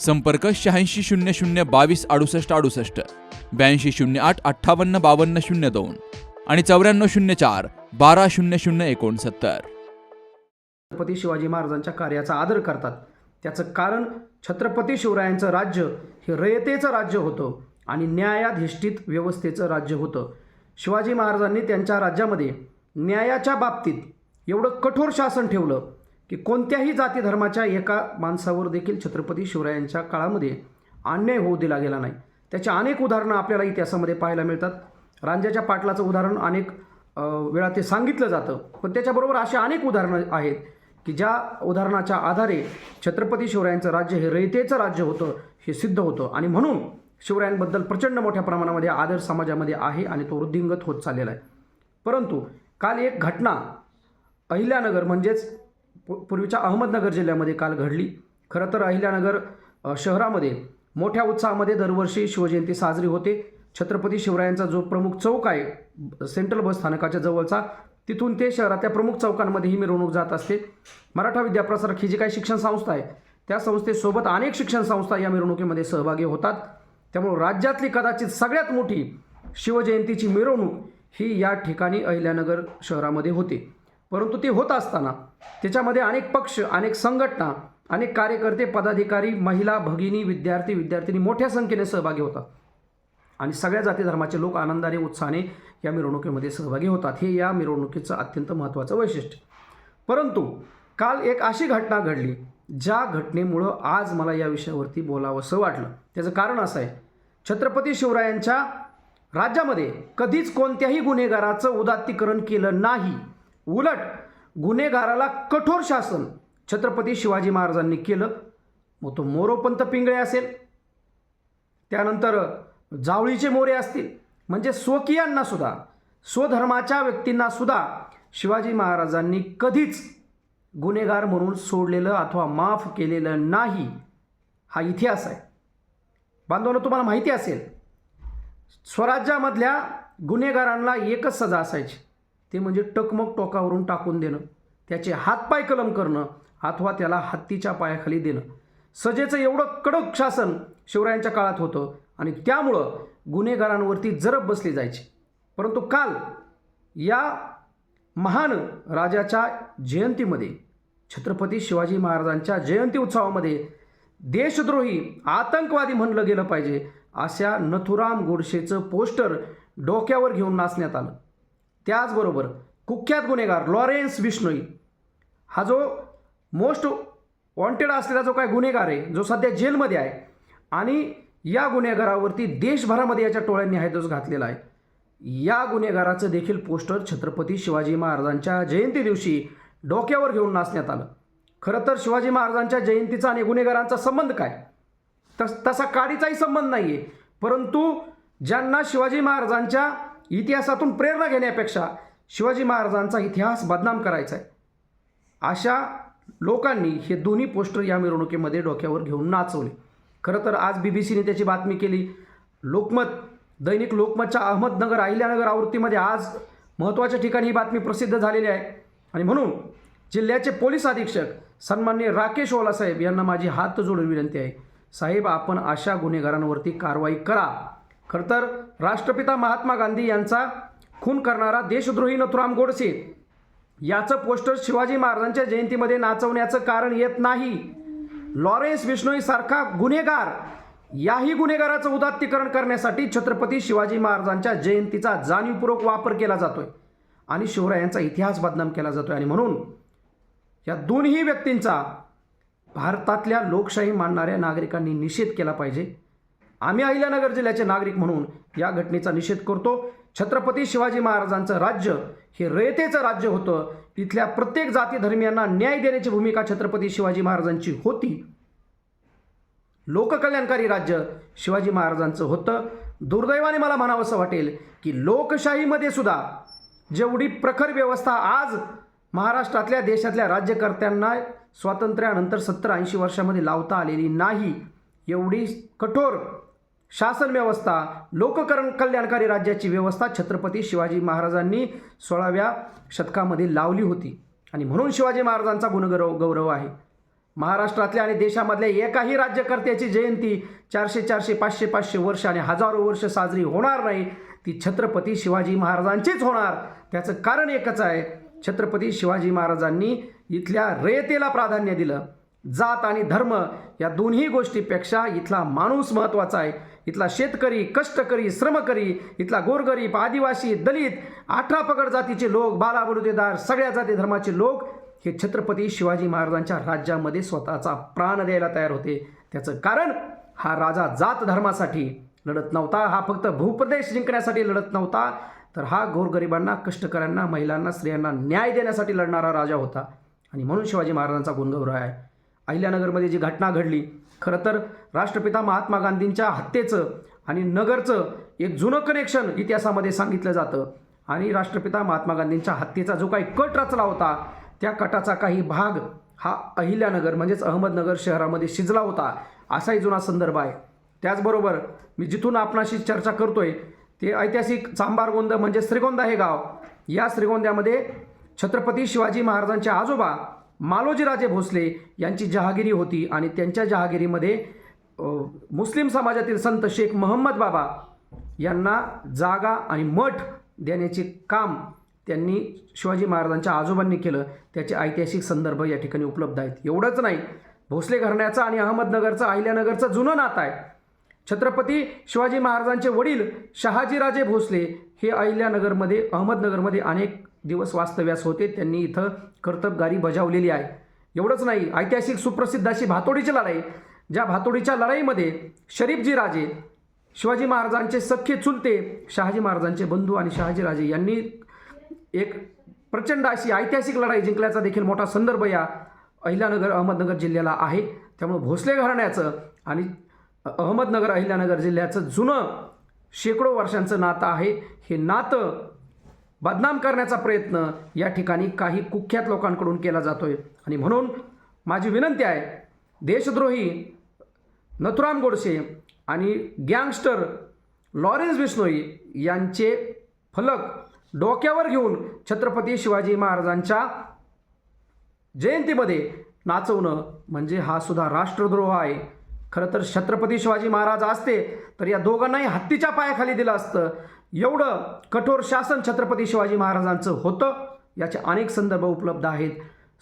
संपर्क शहाऐंशी शून्य शून्य बावीस अडुसष्ट अडुसष्ट ब्याऐंशी शून्य आठ अठ्ठावन्न बावन्न शून्य दोन आणि चौऱ्याण्णव शून्य चार बारा शून्य शून्य एकोणसत्तर. छत्रपती शिवाजी महाराजांच्या कार्याचा आदर करतात. त्याचं कारण छत्रपती शिवरायांचं राज्य हे रयतेचं राज्य होतं आणि न्यायाधिष्ठित व्यवस्थेचं राज्य होतं. शिवाजी महाराजांनी त्यांच्या राज्यामध्ये न्यायाच्या बाबतीत एवढं कठोर शासन ठेवलं की कोणत्याही जाती धर्माच्या एका माणसावर देखील छत्रपती शिवरायांच्या काळामध्ये अन्याय होऊ दिला गेला नाही. त्याची अनेक उदाहरणं आपल्याला इतिहासामध्ये पाहायला मिळतात. रांजाच्या पाटलाचं उदाहरण अनेक वेळा ते सांगितलं जातं. पण त्याच्याबरोबर अशी अनेक उदाहरणं आहेत की ज्या उदाहरणाच्या आधारे छत्रपती शिवरायांचं राज्य हे रयतेचं राज्य होतं हे सिद्ध होतं. आणि म्हणून शिवरायांबद्दल प्रचंड मोठ्या प्रमाणामध्ये आदर समाजामध्ये आहे आणि तो वृद्धिंगत होत चाललेला आहे. परंतु काल एक घटना अहिल्यानगर म्हणजेच पूर्वीच्या अहमदनगर जिल्ह्यामध्ये काल घडली. खरं तर अहिल्यानगर शहरामध्ये मोठ्या उत्साहामध्ये दरवर्षी शिवजयंती साजरी होते. छत्रपती शिवरायांचा जो प्रमुख चौक आहे सेंट्रल बस स्थानकाच्या जवळचा तिथून ते शहरातल्या प्रमुख चौकांमध्ये ही मिरवणूक जात असते. मराठा विद्याप्रसारक ही जी काही शिक्षण संस्था आहे त्या संस्थेसोबत अनेक शिक्षण संस्था या मिरवणुकीमध्ये सहभागी होतात. त्यामुळे राज्यातली कदाचित सगळ्यात मोठी शिवजयंतीची मिरवणूक ही या ठिकाणी अहिल्यानगर शहरामध्ये होते. परंतु ते होत असताना त्याच्यामध्ये अनेक पक्ष अनेक संघटना अनेक कार्यकर्ते पदाधिकारी महिला भगिनी विद्यार्थी विद्यार्थिनी मोठ्या संख्येने सहभागी होतात. आणि सगळ्या जाती धर्माचे लोक आनंदाने उत्साहाने या मिरवणुकीमध्ये सहभागी होतात. हे या मिरवणुकीचं अत्यंत महत्त्वाचं वैशिष्ट्य. परंतु काल एक अशी घटना घडली ज्या घटनेमुळं आज मला या विषयावरती बोलावंसं वाटलं. त्याचं कारण असं आहे छत्रपती शिवरायांच्या राज्यामध्ये कधीच कोणत्याही गुन्हेगाराचं उदात्तीकरण केलं नाही. उलट गुन्हेगाराला कठोर शासन छत्रपती शिवाजी महाराजांनी केलं. मग तो मोरोपंत पिंगळे असेल. त्यानंतर जावळीचे मोरे असतील. म्हणजे स्वकीयांना सुद्धा स्वधर्माच्या व्यक्तींना सुद्धा शिवाजी महाराजांनी कधीच गुन्हेगार म्हणून सोडलेलं अथवा माफ केलेलं नाही. हा इतिहास आहे. बांधवांना तुम्हाला माहिती असेल स्वराज्यामधल्या गुन्हेगारांना एकच सजा असायची. ते म्हणजे टकमक टोकावरून टाकून देणं त्याचे हातपाय कलम करणं अथवा त्याला हत्तीच्या पायाखाली देणं. सजेचं एवढं कडक शासन शिवरायांच्या काळात होतं आणि त्यामुळं गुन्हेगारांवरती जरब बसली जायची. परंतु काल या महान राजाच्या जयंतीमध्ये छत्रपती शिवाजी महाराजांच्या जयंती उत्सवामध्ये देशद्रोही आतंकवादी म्हणलं गेलं पाहिजे अशा नथुराम गोडसेचं पोस्टर डोक्यावर घेऊन नाचण्यात आलं. त्याचबरोबर कुख्यात गुन्हेगार लॉरेन्स विष्णोई हा जो मोस्ट वॉन्टेड असलेला जो काय गुन्हेगार आहे जो सध्या जेलमध्ये आहे आणि या गुन्हेगारावरती देशभरामध्ये याच्या टोळ्यांनी हायदोस घातलेला आहे. या गुन्हेगाराचं देखील पोस्टर छत्रपती शिवाजी महाराजांच्या जयंती दिवशी डोक्यावर घेऊन नाचण्यात आलं. खरं तर शिवाजी महाराजांच्या जयंतीचा आणि गुन्हेगारांचा संबंध काय? तस तसा काडीचाही संबंध नाही आहे परंतु ज्यांना शिवाजी महाराजांच्या इतिहासातून प्रेरणा घेण्यापेक्षा शिवाजी महाराजांचा इतिहास बदनाम करायचा आहे. अशा लोकांनी हे दोन्ही पोस्टर या मिरवणुकीमध्ये डोक्यावर घेऊन नाचवले. खरं तर आज बी बी सीने त्याची बातमी केली. लोकमत दैनिक लोकमतच्या अहमदनगर अहिल्यानगर आवृत्तीमध्ये आज महत्त्वाच्या ठिकाणी ही बातमी प्रसिद्ध झालेली आहे. आणि म्हणून जिल्ह्याचे पोलीस अधीक्षक सन्मान्य राकेश ओला साहेब यांना माझी हात जोडून विनंती आहे. साहेब आपण अशा गुन्हेगारांवरती कारवाई करा. खरं तर राष्ट्रपिता महात्मा गांधी यांचा खून करणारा देशद्रोही नथुराम गोडसे याचं पोस्टर शिवाजी महाराजांच्या जयंतीमध्ये नाचवण्याचं कारण येत नाही. लॉरेन्स विष्णोई सारखा गुन्हेगार याही गुन्हेगाराचं उदात्तीकरण करण्यासाठी छत्रपती शिवाजी महाराजांच्या जयंतीचा जाणीवपूर्वक वापर केला जातोय आणि शिवरायांचा इतिहास बदनाम केला जातोय. आणि म्हणून या दोन्ही व्यक्तींचा भारतातल्या लोकशाही मानणाऱ्या नागरिकांनी निषेध केला पाहिजे. आम्ही अहिल्यानगर जिल्ह्याचे नागरिक म्हणून या घटनेचा निषेध करतो. छत्रपती शिवाजी महाराजांचं राज्य हे रयतेचं राज्य होतं. इथल्या प्रत्येक जाती धर्मियांना न्याय देण्याची भूमिका छत्रपती शिवाजी महाराजांची होती. लोककल्याणकारी राज्य शिवाजी महाराजांचं होतं. दुर्दैवाने मला म्हणावंसं वाटेल की लोकशाहीमध्ये सुद्धा जेवढी प्रखर व्यवस्था आज महाराष्ट्रातल्या देशातल्या राज्यकर्त्यांना स्वातंत्र्यानंतर सत्तर ऐंशी वर्षामध्ये लावता आलेली नाही एवढी कठोर शासन व्यवस्था लोककरण कल्याणकारी राज्याची व्यवस्था छत्रपती शिवाजी महाराजांनी सोळाव्या शतकामध्ये लावली होती. आणि म्हणून शिवाजी महाराजांचा गुणगौरव गौरव आहे. महाराष्ट्रातल्या आणि देशामधल्या एकाही राज्यकर्त्याची जयंती चारशे चारशे पाचशे पाचशे वर्ष आणि हजारो वर्ष साजरी होणार नाही ती छत्रपती शिवाजी महाराजांचीच होणार. त्याचं कारण एकच आहे छत्रपती शिवाजी महाराजांनी इथल्या रयतेला प्राधान्य दिलं. जात आणि धर्म या दोन्ही गोष्टीपेक्षा इथला माणूस महत्त्वाचा आहे. इथला शेतकरी कष्टकरी श्रमकरी इथला गोरगरीब आदिवासी दलित अठरा पगड जातीचे लोक बालाबलुतेदार सगळ्या जाती धर्माचे लोक हे छत्रपती शिवाजी महाराजांच्या राज्यामध्ये स्वतःचा प्राण द्यायला तयार होते. त्याचं कारण हा राजा जात धर्मासाठी लढत नव्हता हा फक्त भूप्रदेश जिंकण्यासाठी लढत नव्हता तर हा गोरगरिबांना कष्टकऱ्यांना महिलांना स्त्रियांना न्याय देण्यासाठी लढणारा राजा होता. आणि म्हणून शिवाजी महाराजांचा गुणगौरव आहे. अहिल्यानगरमध्ये जी घटना घडली खरं तर राष्ट्रपिता महात्मा गांधींच्या हत्येचं आणि नगरचं एक जुनं कनेक्शन इतिहासामध्ये सांगितलं जातं. आणि राष्ट्रपिता महात्मा गांधींच्या हत्येचा जो काही कट रचला होता त्या कटाचा काही भाग हा अहिल्यानगर म्हणजेच अहमदनगर शहरामध्ये शिजला होता असाही जुना संदर्भ आहे. त्याचबरोबर मी जिथून आपणाशी चर्चा करतोय ते ऐतिहासिक चांबारगोंद म्हणजे श्रीगोंदा हे गाव. या श्रीगोंद्यामध्ये छत्रपती शिवाजी महाराजांचे आजोबा मालोजीराजे भोसले यांची जहागिरी होती आणि त्यांच्या जहागिरीमध्ये मुस्लिम समाजातील संत शेख महम्मद बाबा यांना जागा आणि मठ देण्याचे काम त्यांनी शिवाजी महाराजांच्या आजोबांनी केलं. त्याचे ऐतिहासिक संदर्भ या ठिकाणी उपलब्ध आहेत. एवढंच नाही भोसले घरण्याचं आणि अहमदनगरचं अहिल्यानगरचं जुनं नातं आहे. छत्रपती शिवाजी महाराजांचे वडील शहाजीराजे भोसले हे अहिल्यानगरमध्ये अहमदनगरमध्ये अनेक दिवस वास्तव्यास होते त्यांनी इथं कर्तबगारी बजावलेली आहे. एवढंच नाही ऐतिहासिक सुप्रसिद्ध अशी भातोडीची लढाई ज्या भातोडीच्या लढाईमध्ये शरीफजी राजे शिवाजी महाराजांचे सख्खे चुलते शहाजी महाराजांचे बंधू आणि शहाजी राजे यांनी एक प्रचंड अशी ऐतिहासिक लढाई जिंकल्याचा देखील मोठा संदर्भ या अहिल्यानगर अहमदनगर जिल्ह्याला आहे. त्यामुळे भोसले घराण्याचं आणि अहमदनगर अहिल्यानगर जिल्ह्याचं जुनं शेकडो वर्षांचं नातं आहे. हे नातं बदनाम करण्याचा प्रयत्न या ठिकाणी काही कुख्यात लोकांकडून केला जातो आहे आणि म्हणून माझी विनंती आहे देशद्रोही नथुराम गोडसे आणि गँगस्टर लॉरेन्स बिश्नोई यांचे फलक डोक्यावर घेऊन छत्रपती शिवाजी महाराजांच्या जयंतीमध्ये नाचवणं म्हणजे हा सुद्धा राष्ट्रद्रोह आहे. खरं तर छत्रपती शिवाजी महाराज असते तर या दोघांनाही हत्तीच्या पायाखाली दिलं असतं. एवढं कठोर शासन छत्रपती शिवाजी महाराजांचं होतं. याचे अनेक संदर्भ उपलब्ध आहेत.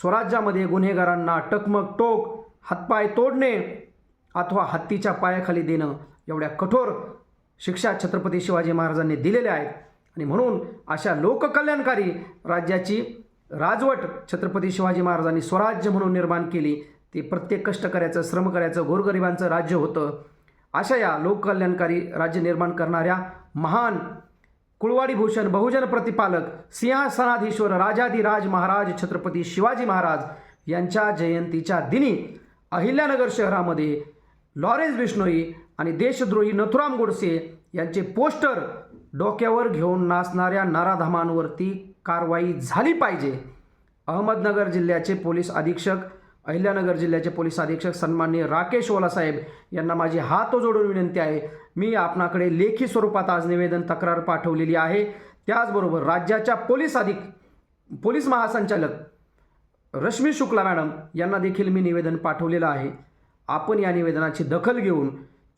स्वराज्यामध्ये गुन्हेगारांना टकमक टोक हातपाय तोडणे अथवा हत्तीच्या पायाखाली देणं एवढ्या कठोर शिक्षा छत्रपती शिवाजी महाराजांनी दिलेल्या आहेत. आणि म्हणून अशा लोककल्याणकारी राज्याची राजवट छत्रपती शिवाजी महाराजांनी स्वराज्य म्हणून निर्माण केली ते प्रत्येक कष्टकऱ्याचं श्रमकऱ्याचं गोरगरिबांचं राज्य होतं. अशा या लोककल्याणकारी राज्य निर्माण करणाऱ्या महान कुळवाडी भूषण बहुजन प्रतिपालक सिंहासनाधीश्वर राजाधिराज महाराज छत्रपती शिवाजी महाराज यांच्या जयंतीच्या दिनी अहिल्यानगर शहरामध्ये लॉरेन्स बिष्णोई आणि देशद्रोही नथुराम गोडसे यांचे पोस्टर डोक्यावर घेऊन नाचणाऱ्या नराधमांवरती कारवाई झाली पाहिजे. अहमदनगर जिल्ह्याचे पोलीस अधीक्षक अहिल्यानगर जिल्ह्याचे पोलीस अधीक्षक सन्माननीय राकेश ओलासाहेब यांना माझी हात जोडून विनंती आहे. मी आपणाकडे लेखी स्वरूपात आज निवेदन तक्रार पाठवलेली आहे. त्याचबरोबर राज्याच्या पोलीस अधिक पोलीस महासंचालक रश्मी शुक्ला मॅडम यांना देखील मी निवेदन पाठवलेलं आहे. आपण या निवेदनाची दखल घेऊन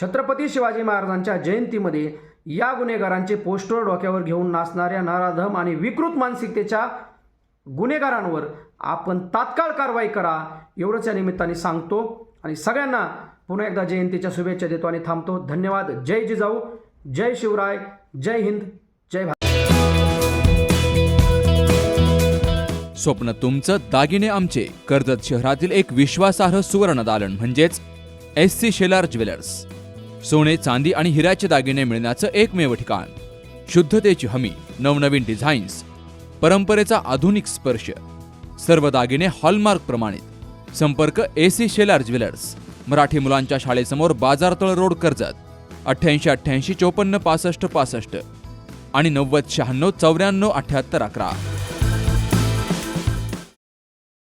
छत्रपती शिवाजी महाराजांच्या जयंतीमध्ये या गुन्हेगारांचे पोस्टर डोक्यावर घेऊन नाचणाऱ्या नाराधम आणि विकृत मानसिकतेच्या गुन्हेगारांवर आपण तात्काळ कारवाई करा एवढंच या निमित्ताने सांगतो. आणि सगळ्यांना पुन्हा एकदा जयंतीच्या शुभेच्छा देतो आणि थांबतो. धन्यवाद. जय जिजाऊ. जय शिवराय. जय हिंद. जय भारत. स्वप्न तुमचं दागिने आमचे. कर्जत शहरातील एक विश्वासार्ह सुवर्ण दालन म्हणजेच एस सी शेलार ज्वेलर्स सोने चांदी आणि हिऱ्याचे दागिने मिळण्याचं एकमेव ठिकाण. शुद्धतेची हमी नवनवीन डिझाईन्स परंपरेचा आधुनिक स्पर्श. सर्व दागिने हॉलमार्क प्रमाणित. संपर्क A C Shelar jewellers Marathi मुलांच्या शाळेसमोर बाजारतळ रोड कर्जत. अठ्ठ्याऐंशी अठ्ठ्याऐंशी चोपन्न पासष्ट पासष्ट आणि नव्वद शहाण्णव चौऱ्याण्णव अठ्ठ्याहत्तर अकरा.